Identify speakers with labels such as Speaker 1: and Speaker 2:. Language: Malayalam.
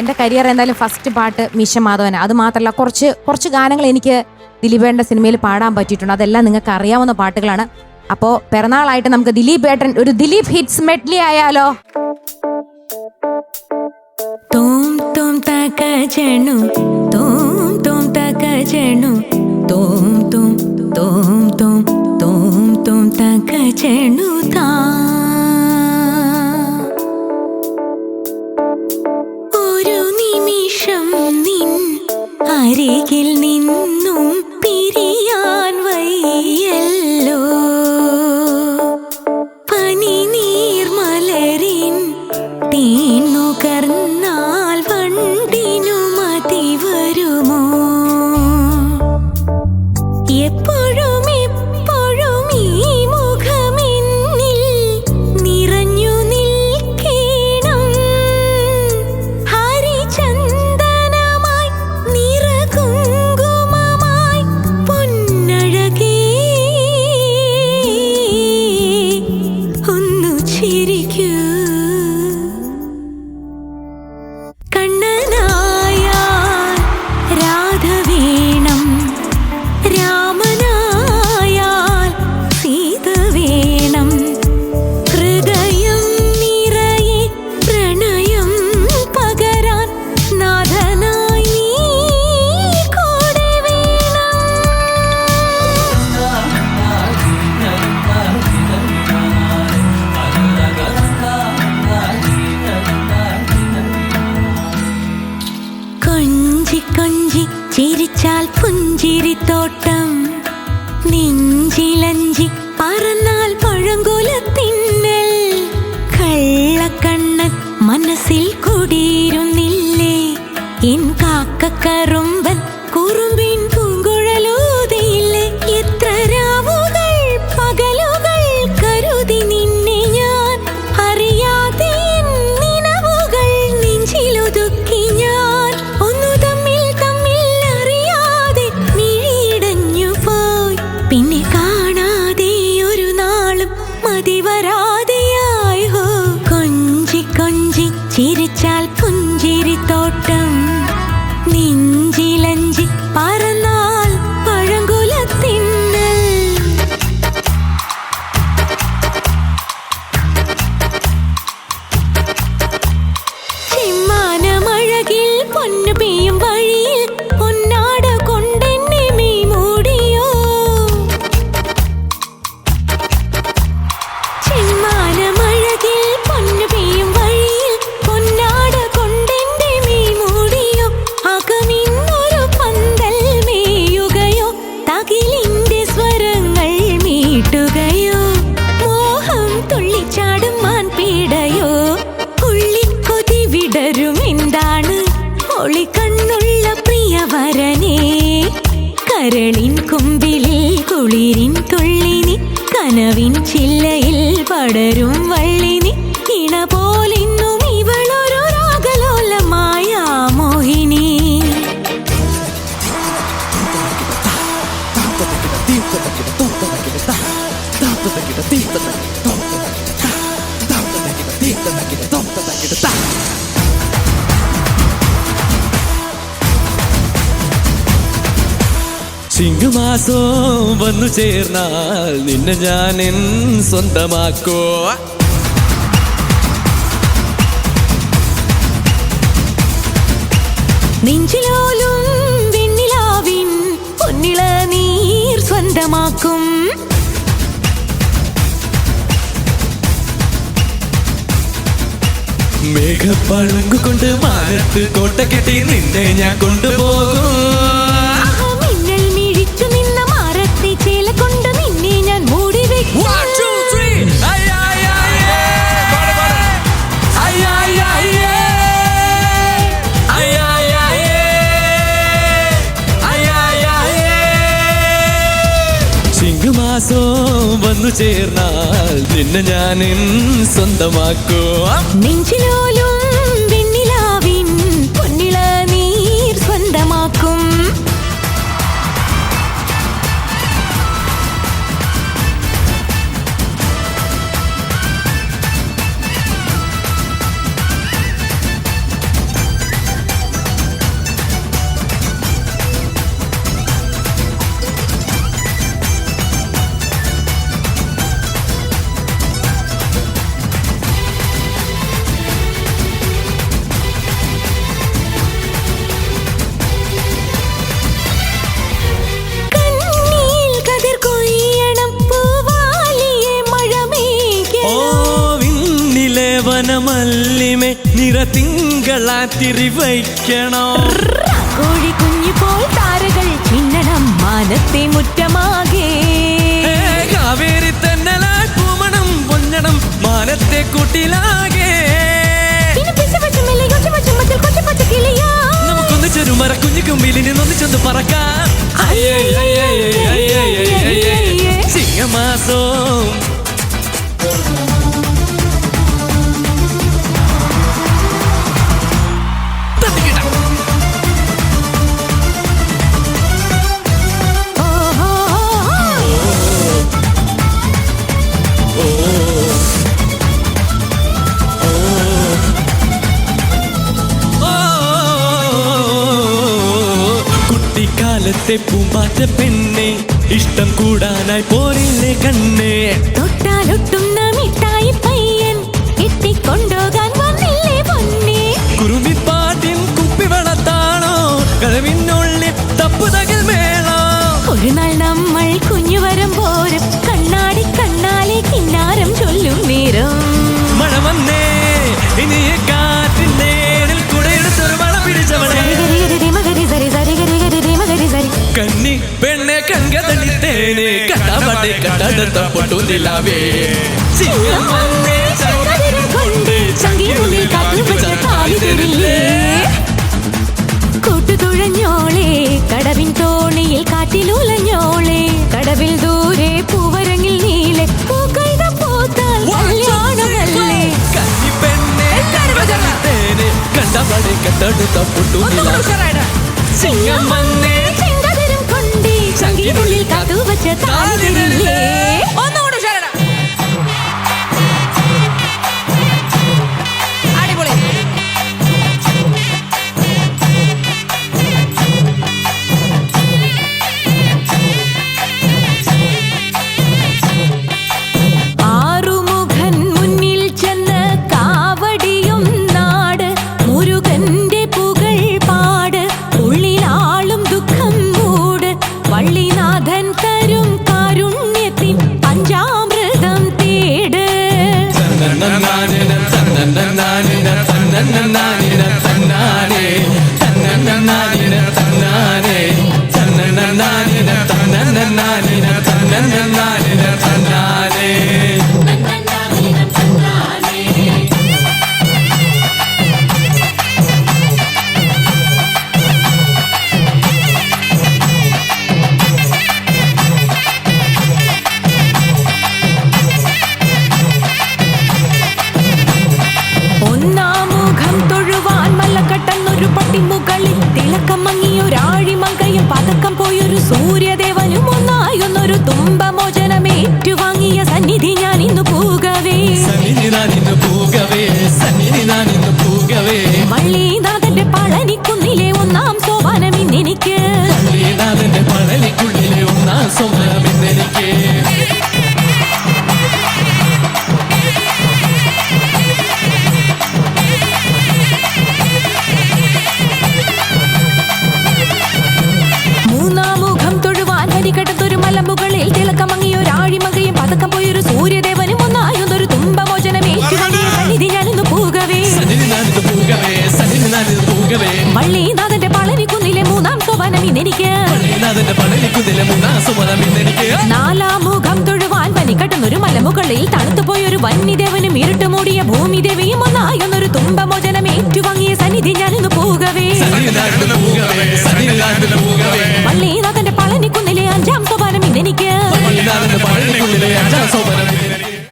Speaker 1: എന്റെ കരിയർ എന്തായാലും ഫസ്റ്റ് പാട്ട് മിഷ മാധവന. അത് മാത്രമല്ല കുറച്ച് കുറച്ച് ഗാനങ്ങൾ എനിക്ക് ദിലീപേട്ടന്റെ സിനിമയിൽ പാടാൻ പറ്റിയിട്ടുണ്ട്. അതെല്ലാം നിങ്ങൾക്ക് അറിയാവുന്ന പാട്ടുകളാണ്. അപ്പോൾ പിറന്നാളായിട്ട് നമുക്ക് ദിലീപ് ഏട്ടൻ ഒരു ദിലീപ് ഹിറ്റ്സ് മെഡ്ലി ആയാലോ?
Speaker 2: തോം തോം തക ജണു തോം തോം തക ജണു തോം തോം തോം തോം തോം തോം താ. ചിരിച്ചാൽ പുഞ്ചിരിത്തോട്ടം നെഞ്ചിലഞ്ചി പറന്നാൽ പഴങ്കുലത്തിന്നൽ കള്ളക്കണ്ണ് മനസ്സിൽ കുടിയിരുന്നില്ലേ എൻ കാക്കക്കറുമ്പൻ കുറുമ്പിൻ കൊഞ്ചി കരളിൻ കുമ്പിലിൽ കുളിരിൻ തുള്ളിനി കനവിൻ ചില്ലയിൽ പടരും വള്ളിനി ഇണ പോലിന്നും ഇവളൊരു രാഗലോലമായ മോഹിനി.
Speaker 3: ചിങ്ങമാസം വന്നു ചേർന്നാൽ നിന്നെ ഞാൻ എൻ സ്വന്തമാക്കോ?
Speaker 2: നെഞ്ചിലോലും വെണ്ണിലാവിൻ പൊന്നിള നീർ സ്വന്തമാക്കും.
Speaker 3: മേഘപ്പളുങ്കു കൊണ്ട് മാനത്ത് കോട്ട കെട്ടി നിന്നെ ഞാൻ കൊണ്ടുപോകും. ചേർന്നാൽ നിന്നെ ഞാൻ
Speaker 2: നെഞ്ചിലോലോ നെഞ്ചിലോലും
Speaker 3: മല്ലിമേ നിറതിങ്കളാത്തിരി വയ്ക്കണോ
Speaker 2: കോഴി കുഞ്ഞു പോൽ താരകൾ ചിന്നണം മാനത്തെ മുറ്റമാകെ.
Speaker 3: കാവേരി തന്നലാ പൂമണം പൊന്നണം മാനത്തെ കൂട്ടിലാകെ. നമുക്കൊന്ന് ചെറുമറ കുഞ്ഞു കുമ്പിലിന് ഒന്നിച്ചൊന്ന് പറക്കാം. അയ്യേ, കുട്ടിക്കാലത്തെ പൂമ്പാറ്റ പെണ്ണെ ഇഷ്ടം കൂടാനായി പോരില്ലേ കണ്ണേ.
Speaker 2: തൊട്ടാലൊട്ടും മിഠായി പയ്യൻ എത്തിക്കൊണ്ടോകാൻ വന്നില്ലേ പൊന്നേ.
Speaker 3: കുറുമിപ്പാട്ടിൻ കുപ്പിവളത്താണോ കളവിനുള്ളിൽ തപ്പുതകൽ മേളോ.
Speaker 2: ഒരു നാൾ നമ്മൾ കുഞ്ഞു വരം പോരും ചങ്കതിരം കൊണ്ട് ചങ്കിനുള്ളിൽ കാത്തുവച്ച താലി തരില്ലേ കൂട്ടുതുഴഞ്ഞോളെ കടവിൻ തോണിയിൽ കാറ്റിലുലഞ്ഞോളെ കടവിൽ ദൂരെ പൂവരങ്ങിൽ നീലെ പൂക്കൈത പോത്താൽ കല്യാണമല്ലേ?
Speaker 3: കട്ടപട്ടെ കട്ടടുത്ത പൊട്ടുന്നില്ലാവേ ചിങ്ങം വന്നേ
Speaker 2: ചങ്കിനുള്ളിൽ കാത്തുവച്ച താലി തരില്ലേ and then മലമുകളിൽ തിളക്കമങ്ങിയൊരാഴിമകയും പതക്കം പോയൊരു സൂര്യദേവനും ഒന്നായൊന്നൊരു തുമ്പമോചനമേറ്റുവാങ്ങിയ സന്നിധി
Speaker 3: നാനിന്ന് പൂകവേ.
Speaker 2: വള്ളിനാഥന്റെ പളനിക്കുന്നിലെ മൂന്നാം സോപാനം ഇന്നെനിക്ക്. നാലാം മുഖം തൊഴുവാൻ പനിക്കട്ടുന്നൊരു മലമുകളിൽ തണുത്തുപോയൊരു വന്യദേവനും ഇരുട്ട് മൂടിയ ഭൂമിദേവിയും ഒന്നായൊന്നൊരു തുമ്പമോചനം ഏറ്റുവാങ്ങിയ സന്നിധി ഞാനിന്ന് പോകവേ. വള്ളിനാഥന്റെ പളനിക്കുന്നിലെ അഞ്ചാം സോപാനം ഇന്നെനിക്ക്.
Speaker 3: പഴലിക്കുള്ളിലെ അഞ്ചാം സോമനമെന്നെനിക്ക്